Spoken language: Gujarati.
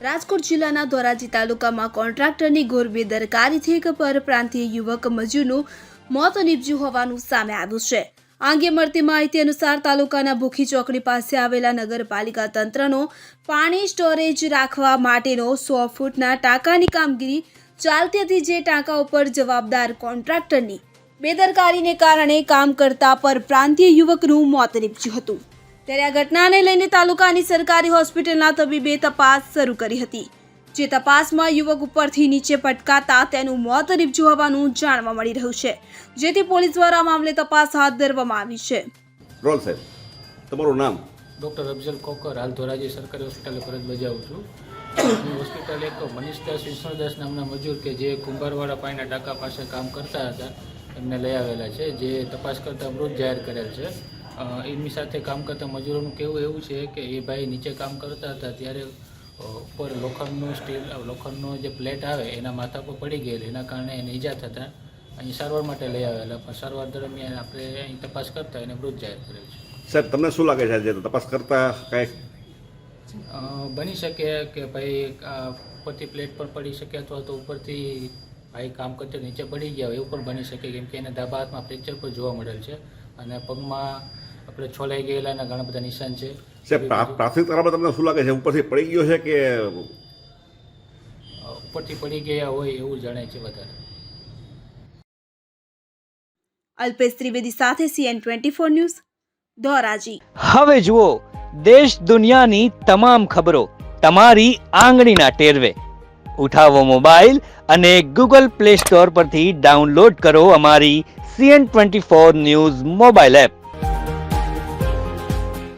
રાજકોટ જિલ્લાના ધોરાજી તાલુકામાં કોન્ટ્રાક્ટરની ઘોર બેદરકારીથી એક પરપ્રાંતીય યુવક મજૂરનું મોત નીપજ્યું હોવાનું સામે આવ્યું છે. આ અંગે મળતી માહિતી અનુસાર તાલુકાના ભૂખી ચોકડી પાસે આવેલા નગરપાલિકા તંત્રનો પાણી સ્ટોરેજ રાખવા માટેનો સો ફૂટના ટાંકાની કામગીરી ચાલતી હતી જે ટાંકા ઉપર જવાબદાર કોન્ટ્રાક્ટરની બેદરકારીને કારણે કામ કરતા પરપ્રાંતીય યુવકનું મોત નીપજ્યું હતું. ત્યારે આ ઘટનાને લઈને તાલુકાની સરકારી હોસ્પિટલના તબીબે તપાસ શરૂ કરી હતી. જે તપાસમાં યુવક ઉપરથી નીચે પટકાતા તેનું મોત નીપજ્યું હોવાનું જાણવા મળી રહ્યું છે. જેથી પોલીસ દ્વારા મામલે તપાસ હાથ ધરવામાં આવી છે. રોલ સાહેબ તમારું નામ? ડૉક્ટર અફઝલ કોકર હાલ ધોરાજી સરકારી હોસ્પિટલે ફરજ બજાવું છું. હું હોસ્પિટલ એક મનીષદાસ વિષ્ણુદાસ નામના મજૂર કે જે કુંભારવાડા પાણીના ટાંકા પાસે કામ કરતા હતા એમને લઈ આવેલા છે જે તપાસ કરતાં મૃત જાહેર કરેલ છે. એમની સાથે કામ કરતા મજૂરોનું કહેવું એવું છે કે એ ભાઈ નીચે કામ કરતા હતા ત્યારે ઉપર લોખંડનું સ્ટીલ લોખંડનો જે પ્લેટ આવે એના માથા પર પડી ગયેલી એના કારણે એને ઈજા થતા અહીં સારવાર માટે લઈ આવેલા. પણ સારવાર દરમિયાન આપણે અહીં તપાસ કરતાં એને મૃત જાહેર કરેલ છે. સાહેબ તમને શું લાગે છે તપાસ કરતા કાંઈ? બની શકે કે ભાઈ ઉપરથી પ્લેટ પર પડી શકે અથવા તો ઉપરથી ભાઈ કામ કરતા નીચે પડી ગયા હોય એવું પણ બની શકે કેમ કે એને ડાબા હાથમાં ફ્રેક્ચર પણ જોવા મળેલ છે. અને પગમાં આપણે છોલાઈ ગયેલા એના ઘણા બધા નિશાન છે. સાહેબ પ્રાથમિક તારામાં તમને શું લાગે છે? ઉપરથી પડી ગયો છે કે ઉપરથી પડી ગયા હોય એવું જણાય છે વધારે. અલ્પેશ ત્રિવેદી સાથે CN twenty four news Dhoraji. હવે જુઓ દેશ દુનિયાની તમામ ખબરો તમારી આંગળીના ટેરવે. ઉઠાવો મોબાઈલ અને ગૂગલ પ્લે સ્ટોર પરથી ડાઉનલોડ કરો અમારી CN twenty four news mobile app.